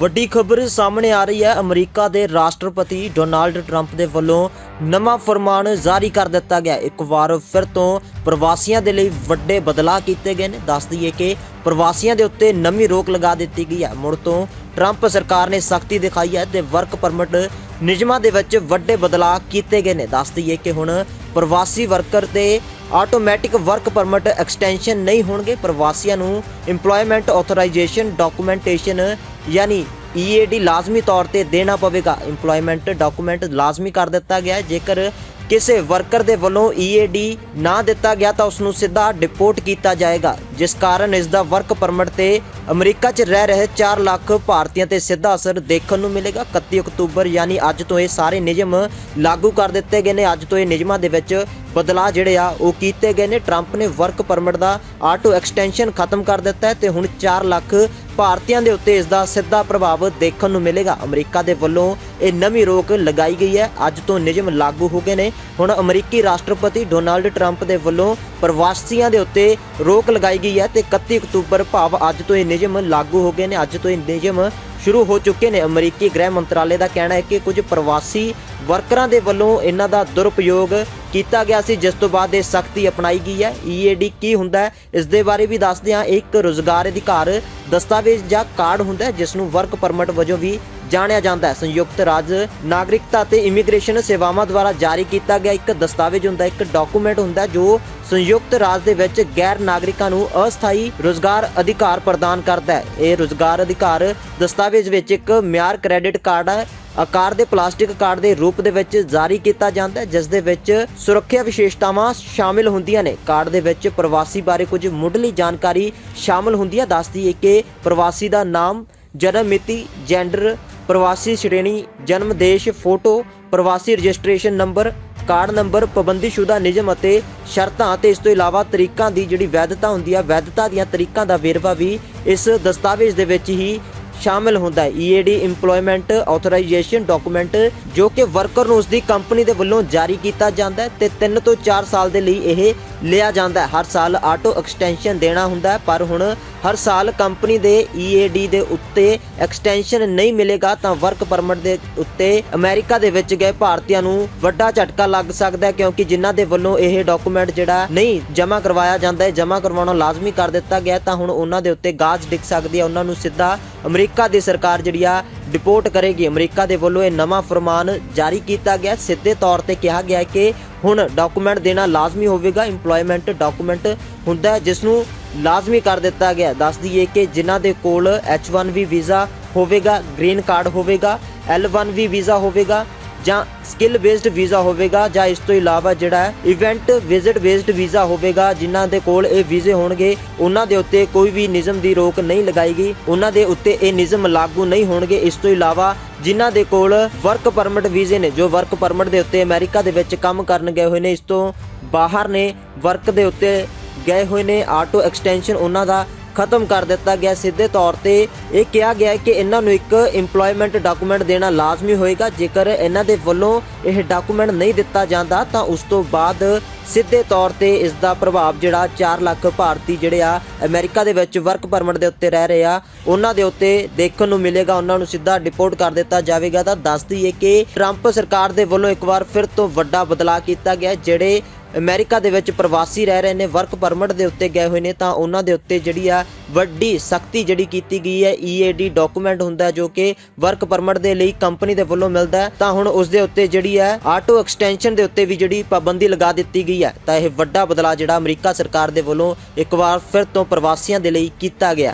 ਵੱਡੀ ਖਬਰ ਸਾਹਮਣੇ ਆ ਰਹੀ ਹੈ। ਅਮਰੀਕਾ ਦੇ ਰਾਸ਼ਟਰਪਤੀ ਡੋਨਾਲਡ ਟਰੰਪ ਦੇ ਵੱਲੋਂ ਨਵਾਂ ਫਰਮਾਨ ਜਾਰੀ ਕਰ ਦਿੱਤਾ ਗਿਆ ਇੱਕ ਵਾਰ ਫਿਰ ਤੋਂ ਪ੍ਰਵਾਸੀਆਂ ਦੇ ਲਈ ਵੱਡੇ ਬਦਲਾਅ ਕੀਤੇ ਗਏ ਨੇ। ਦੱਸ ਦਈਏ ਕਿ ਪ੍ਰਵਾਸੀਆਂ ਦੇ ਉੱਤੇ ਨਵੀਂ ਰੋਕ ਲਗਾ ਦਿੱਤੀ ਗਈ ਹੈ। ਮੁੜ ਤੋਂ ਟਰੰਪ ਸਰਕਾਰ ਨੇ ਸਖਤੀ ਦਿਖਾਈ ਹੈ ਤੇ ਵਰਕ ਪਰਮਿਟ ਨਿਯਮਾਂ ਦੇ ਵਿੱਚ ਵੱਡੇ ਬਦਲਾਅ ਕੀਤੇ ਗਏ ਨੇ। ਦੱਸ ਦਈਏ ਕਿ ਹੁਣ ਪ੍ਰਵਾਸੀ ਵਰਕਰ ਤੇ ਆਟੋਮੈਟਿਕ ਵਰਕ ਪਰਮਿਟ ਐਕਸਟੈਂਸ਼ਨ ਨਹੀਂ ਹੋਣਗੇ। ਪ੍ਰਵਾਸੀਆਂ ਨੂੰ EMPLOYMENT ਆਥੋਰਾਈਜੇਸ਼ਨ ਡਾਕੂਮੈਂਟੇਸ਼ਨ ਯਾਨੀ EAD ਲਾਜ਼ਮੀ ਤੌਰ ਤੇ ਦੇਣਾ ਪਵੇਗਾ। EMPLOYMENT ਡਾਕੂਮੈਂਟ ਲਾਜ਼ਮੀ ਕਰ ਦਿੱਤਾ ਗਿਆ ਜੇਕਰ ਕਿਸੇ ਵਰਕਰ ਦੇ ਵੱਲੋਂ EAD ਨਾ ਦਿੱਤਾ ਗਿਆ ਤਾਂ ਉਸ ਨੂੰ ਸਿੱਧਾ ਡਿਪੋਰਟ ਕੀਤਾ ਜਾਏਗਾ। ਜਿਸ ਕਾਰਨ ਇਸ ਦਾ ਵਰਕ ਪਰਮਿਟ ਤੇ ਅਮਰੀਕਾ 'ਚ ਰਹਿ ਰਹੇ 4 ਲੱਖ ਭਾਰਤੀਆਂ ਤੇ ਸਿੱਧਾ ਅਸਰ ਦੇਖਣ ਨੂੰ ਮਿਲੇਗਾ। 31 ਅਕਤੂਬਰ, ਯਾਨੀ ਅੱਜ ਤੋਂ ਇਹ ਸਾਰੇ ਨਿਯਮ ਲਾਗੂ ਕਰ ਦਿੱਤੇ ਗਏ ਨੇ। ਅੱਜ ਤੋਂ ਇਹ ਨਿਯਮਾਂ ਦੇ ਵਿੱਚ ਬਦਲਾਅ ਜਿਹੜੇ ਆ, ਉਹ ਕੀਤੇ ਗਏ ਨੇ। ਟਰੰਪ ਨੇ ਵਰਕ ਪਰਮਿਟ ਦਾ ਆਟੋ ਐਕਸਟੈਂਸ਼ਨ ਖਤਮ ਕਰ ਦਿੱਤਾ ਹੈ ਤੇ ਹੁਣ 4 ਲੱਖ ਭਾਰਤੀਆਂ ਦੇ ਉੱਤੇ ਇਸ ਦਾ ਸਿੱਧਾ ਪ੍ਰਭਾਵ ਦੇਖਣ ਨੂੰ ਮਿਲੇਗਾ। ਅਮਰੀਕਾ ਦੇ ਵੱਲੋਂ ਇਹ ਨਵੀਂ ਰੋਕ ਲਗਾਈ ਗਈ ਹੈ। ਅੱਜ ਤੋਂ ਨਿਯਮ ਲਾਗੂ ਹੋ ਗਏ ਨੇ। ਹੁਣ ਅਮਰੀਕੀ ਰਾਸ਼ਟਰਪਤੀ ਡੋਨਾਲਡ ਟਰੰਪ ਦੇ ਵੱਲੋਂ ਪ੍ਰਵਾਸੀਆਂ ਦੇ ਉੱਤੇ ਰੋਕ ਲਗਾਈ ਗਈ ਹੈ ਤੇ 31 ਅਕਤੂਬਰ ਭਾਵ ਅੱਜ ਤੋਂ ਇਹ ਨਿਯਮ ਲਾਗੂ ਹੋ ਗਏ ਨੇ। ਅੱਜ ਤੋਂ ਇਹ ਨਿਯਮ ਸ਼ੁਰੂ ਹੋ ਚੁੱਕੇ ਨੇ। ਅਮਰੀਕੀ ਗ੍ਰਹਿ ਮੰਤਰਾਲੇ ਦਾ ਕਹਿਣਾ ਹੈ ਕਿ ਕੁਝ ਪ੍ਰਵਾਸੀ ਵਰਕਰਾਂ ਦੇ ਵੱਲੋਂ ਇਹਨਾਂ ਦਾ ਦੁਰਉਪਯੋਗ ਕੀਤਾ ਗਿਆ ਸੀ, ਜਿਸ ਤੋਂ ਬਾਅਦ ਇਹ ਸਖਤੀ ਅਪਣਾਈ ਗਈ ਹੈ। EAD ਕੀ ਹੁੰਦਾ ਹੈ? ਇਸ ਦੇ ਬਾਰੇ ਵੀ ਦੱਸਦੇ ਹਾਂ। ਇੱਕ ਰੋਜ਼ਗਾਰ ਅਧਿਕਾਰ ਦਸਤਾ ਦਸਤਾਵੇਜ਼ ਜਾਂ ਕਾਰਡ ਹੁੰਦਾ ਹੈ, ਜਿਸ ਨੂੰ ਵਰਕ ਪਰਮਿਟ ਵਜੋਂ ਵੀ ਜਾਣਿਆ ਜਾਂਦਾ ਹੈ। ਸੰਯੁਕਤ ਰਾਜ ਨਾਗਰਿਕਤਾ ਤੇ ਇਮੀਗ੍ਰੇਸ਼ਨ ਸੇਵਾਵਾਂ ਦੁਆਰਾ ਜਾਰੀ ਕੀਤਾ ਗਿਆ ਇੱਕ ਦਸਤਾਵੇਜ਼ ਹੁੰਦਾ ਇੱਕ ਡਾਕੂਮੈਂਟ ਹੁੰਦਾ ਜੋ ਸੰਯੁਕਤ ਰਾਜ ਦੇ ਵਿੱਚ ਗੈਰ ਨਾਗਰਿਕਾਂ ਨੂੰ ਅਸਥਾਈ ਰੋਜ਼ਗਾਰ ਅਧਿਕਾਰ ਪ੍ਰਦਾਨ ਕਰਦਾ ਹੈ। ਇਹ ਰੋਜ਼ਗਾਰ ਅਧਿਕਾਰ ਦਸਤਾਵੇਜ਼ ਵਿੱਚ ਇੱਕ ਮਿਆਰ ਕ੍ਰੈਡਿਟ ਕਾਰਡ ਹੈ ਆਕਾਰ ਦੇ ਪਲਾਸਟਿਕ ਕਾਰਡ ਦੇ ਰੂਪ ਦੇ ਵਿੱਚ ਜਾਰੀ ਕੀਤਾ ਜਾਂਦਾ ਹੈ, ਜਿਸ ਦੇ ਵਿੱਚ ਸੁਰੱਖਿਆ ਵਿਸ਼ੇਸ਼ਤਾਵਾਂ ਸ਼ਾਮਿਲ ਹੁੰਦੀਆਂ ਨੇ। ਕਾਰਡ ਦੇ ਵਿੱਚ ਪ੍ਰਵਾਸੀ ਬਾਰੇ ਕੁਝ ਮੁੱਢਲੀ ਜਾਣਕਾਰੀ ਸ਼ਾਮਿਲ ਹੁੰਦੀ ਹੈ। ਦੱਸਦੀ ਹੈ ਕਿ ਪ੍ਰਵਾਸੀ ਦਾ ਨਾਮ, ਜਨਮ ਮਿਤੀ ਜੈਂਡਰ ਪ੍ਰਵਾਸੀ ਸ਼੍ਰੇਣੀ, ਜਨਮ ਦੇਸ਼, ਫੋਟੋ, ਪ੍ਰਵਾਸੀ ਰਜਿਸਟ੍ਰੇਸ਼ਨ ਨੰਬਰ, ਕਾਰਡ ਨੰਬਰ, ਪਾਬੰਦੀਸ਼ੁਦਾ ਨਿਯਮ ਅਤੇ ਸ਼ਰਤਾਂ ਅਤੇ ਇਸ ਤੋਂ ਇਲਾਵਾ ਤਰੀਕਾਂ ਦੀ ਜਿਹੜੀ ਵੈਧਤਾ ਹੁੰਦੀ ਹੈ ਵੈਧਤਾ ਦੀਆਂ ਤਰੀਕਾਂ ਦਾ ਵੇਰਵਾ ਵੀ ਇਸ ਦਸਤਾਵੇਜ਼ ਦੇ ਵਿੱਚ ਹੀ ਸ਼ਾਮਿਲ ਹੁੰਦਾ ਹੈ। EAD EMPLOYMENT ਆਥੋਰਾਈਜੇਸ਼ਨ ਡਾਕੂਮੈਂਟ ਜੋ ਕਿ ਵਰਕਰ ਨੂੰ ਉਸਦੀ ਕੰਪਨੀ ਦੇ ਵੱਲੋਂ ਜਾਰੀ ਕੀਤਾ ਜਾਂਦਾ ਹੈ ਤੇ 3 ਤੋਂ 4 ਸਾਲ ਦੇ ਲਈ ਇਹ ਲਿਆ ਜਾਂਦਾ ਹਰ ਸਾਲ ਆਟੋ ਐਕਸਟੈਂਸ਼ਨ ਦੇਣਾ ਹੁੰਦਾ ਪਰ ਹੁਣ ਹਰ ਸਾਲ ਕੰਪਨੀ ਦੇ EAD ਦੇ ਉੱਤੇ ਐਕਸਟੈਂਸ਼ਨ ਨਹੀਂ ਮਿਲੇਗਾ, ਤਾਂ ਵਰਕ ਪਰਮਿਟ ਦੇ ਉੱਤੇ ਅਮਰੀਕਾ ਦੇ ਵਿੱਚ ਗਏ ਭਾਰਤੀਆਂ ਨੂੰ ਵੱਡਾ ਝਟਕਾ ਲੱਗ ਸਕਦਾ ਹੈ, ਕਿਉਂਕਿ ਜਿਨ੍ਹਾਂ ਦੇ ਵੱਲੋਂ ਇਹ ਡਾਕੂਮੈਂਟ ਜਿਹੜਾ ਨਹੀਂ ਜਮ੍ਹਾਂ ਕਰਵਾਇਆ ਜਾਂਦਾ ਹੈ, ਜਮ੍ਹਾਂ ਕਰਵਾਉਣਾ ਲਾਜ਼ਮੀ ਕਰ ਦਿੱਤਾ ਗਿਆ ਤਾਂ ਹੁਣ ਉਹਨਾਂ ਦੇ ਉੱਤੇ ਗਾਜ ਡਿੱਗ ਸਕਦੀ ਹੈ। ਉਹਨਾਂ ਨੂੰ ਸਿੱਧਾ ਅਮਰੀਕਾ ਦੀ ਸਰਕਾਰ ਜਿਹੜੀ ਆ ਡਿਪੋਰਟ ਕਰੇਗੀ। ਅਮਰੀਕਾ ਦੇ ਵੱਲੋਂ ਇਹ ਨਵਾਂ ਫਰਮਾਨ ਜਾਰੀ ਕੀਤਾ ਗਿਆ ਸਿੱਧੇ ਤੌਰ ਤੇ ਕਿਹਾ ਗਿਆ ਕਿ ਹੁਣ ਡਾਕੂਮੈਂਟ ਦੇਣਾ ਲਾਜ਼ਮੀ ਹੋਵੇਗਾ, EMPLOYMENT ਡਾਕੂਮੈਂਟ ਹੁੰਦਾ ਹੈ ਜਿਸ ਨੂੰ ਲਾਜ਼ਮੀ ਕਰ ਦਿੱਤਾ ਗਿਆ ਦੱਸ ਦਈਏ ਕਿ ਜਿਨ੍ਹਾਂ ਦੇ ਕੋਲ H1B ਵੀਜ਼ਾ ਹੋਵੇਗਾ ਗ੍ਰੀਨ ਕਾਰਡ ਹੋਵੇਗਾ L1B ਵੀਜ਼ਾ ਹੋਵੇਗਾ ਜਾਂ ਸਕਿੱਲ ਬੇਸਡ ਵੀਜ਼ਾ ਹੋਵੇਗਾ ਜਾਂ ਇਸ ਤੋਂ ਇਲਾਵਾ ਜਿਹੜਾ ਹੈ ਇਵੈਂਟ ਵਿਜ਼ਿਟ ਬੇਸਡ ਵੀਜ਼ਾ ਹੋਵੇਗਾ, ਜਿਨ੍ਹਾਂ ਦੇ ਕੋਲ ਇਹ ਵੀਜ਼ੇ ਹੋਣਗੇ, ਉਹਨਾਂ ਦੇ ਉੱਤੇ ਕੋਈ ਵੀ ਨਿਯਮ ਦੀ ਰੋਕ ਨਹੀਂ ਲਗਾਈ ਉਹਨਾਂ ਦੇ ਉੱਤੇ ਇਹ ਨਿਯਮ ਲਾਗੂ ਨਹੀਂ ਹੋਣਗੇ। ਇਸ ਤੋਂ ਇਲਾਵਾ ਜਿਨ੍ਹਾਂ ਦੇ ਕੋਲ ਵਰਕ ਪਰਮਿਟ ਵੀਜ਼ੇ ਨੇ, ਜੋ ਵਰਕ ਪਰਮਿਟ ਦੇ ਉੱਤੇ ਅਮਰੀਕਾ ਦੇ ਵਿੱਚ ਕੰਮ ਕਰਨ ਗਏ ਹੋਏ ਨੇ, ਇਸ ਤੋਂ ਬਾਹਰ ਨੇ ਵਰਕ ਦੇ ਉੱਤੇ ਗਏ ਹੋਏ ਨੇ ਆਟੋ ਐਕਸਟੈਂਸ਼ਨ ਉਹਨਾਂ ਦਾ ਖਤਮ ਕਰ ਦਿੱਤਾ ਗਿਆ। ਸਿੱਧੇ ਤੌਰ ਤੇ ਇਹ ਕਿਹਾ ਗਿਆ ਕਿ ਇਹਨਾਂ ਨੂੰ ਇੱਕ EMPLOYMENT ਡਾਕੂਮੈਂਟ ਦੇਣਾ ਲਾਜ਼ਮੀ ਹੋਏਗਾ। ਜੇਕਰ ਇਹਨਾਂ ਦੇ ਵੱਲੋਂ ਇਹ ਡਾਕੂਮੈਂਟ ਨਹੀਂ ਦਿੱਤਾ ਜਾਂਦਾ, ਤਾਂ ਉਸ ਤੋਂ ਬਾਅਦ ਸਿੱਧੇ ਤੌਰ ਤੇ ਇਸ ਦਾ ਪ੍ਰਭਾਵ ਜਿਹੜਾ 4 ਲੱਖ ਭਾਰਤੀ ਜਿਹੜੇ ਆ, ਅਮਰੀਕਾ ਦੇ ਵਿੱਚ ਵਰਕ ਪਰਮਿਟ ਦੇ ਉੱਤੇ ਰਹਿ ਰਹੇ ਆ, ਉਹਨਾਂ ਦੇ ਉੱਤੇ ਦੇਖਣ ਨੂੰ ਮਿਲੇਗਾ। ਉਹਨਾਂ ਨੂੰ ਸਿੱਧਾ ਡਿਪੋਰਟ ਕਰ ਦਿੱਤਾ ਜਾਵੇਗਾ। ਤਾਂ ਦੱਸ ਦਈਏ ਕਿ ਟਰੰਪ ਸਰਕਾਰ ਦੇ ਵੱਲੋਂ ਇੱਕ ਵਾਰ ਫਿਰ ਤੋਂ ਵੱਡਾ ਬਦਲਾਅ ਕੀਤਾ ਗਿਆ ਜਿਹੜੇ ਅਮਰੀਕਾ ਦੇ ਵਿੱਚ ਪ੍ਰਵਾਸੀ ਰਹਿ ਰਹੇ ਨੇ ਵਰਕ ਪਰਮਿਟ ਦੇ ਉੱਤੇ ਗਏ ਹੋਏ ਨੇ, ਤਾਂ ਉਹਨਾਂ ਦੇ ਉੱਤੇ ਜਿਹੜੀ ਆ ਵੱਡੀ ਸਖਤੀ ਜਿਹੜੀ ਕੀਤੀ ਗਈ ਹੈ EAD ਡਾਕੂਮੈਂਟ ਹੁੰਦਾ ਜੋ ਕਿ ਵਰਕ ਪਰਮਿਟ ਦੇ ਲਈ ਕੰਪਨੀ ਦੇ ਵੱਲੋਂ ਮਿਲਦਾ ਤਾਂ ਹੁਣ ਉਸ ਦੇ ਉੱਤੇ ਜਿਹੜੀ ਹੈ ਆਟੋ ਐਕਸਟੈਂਸ਼ਨ ਦੇ ਉੱਤੇ ਵੀ ਜਿਹੜੀ ਪਾਬੰਦੀ ਲਗਾ ਦਿੱਤੀ ਗਈ ਹੈ। ਤਾਂ ਇਹ ਵੱਡਾ ਬਦਲਾਅ ਜਿਹੜਾ ਅਮਰੀਕਾ ਸਰਕਾਰ ਦੇ ਵੱਲੋਂ ਇੱਕ ਵਾਰ ਫਿਰ ਤੋਂ ਪ੍ਰਵਾਸੀਆਂ ਦੇ ਲਈ ਕੀਤਾ ਗਿਆ।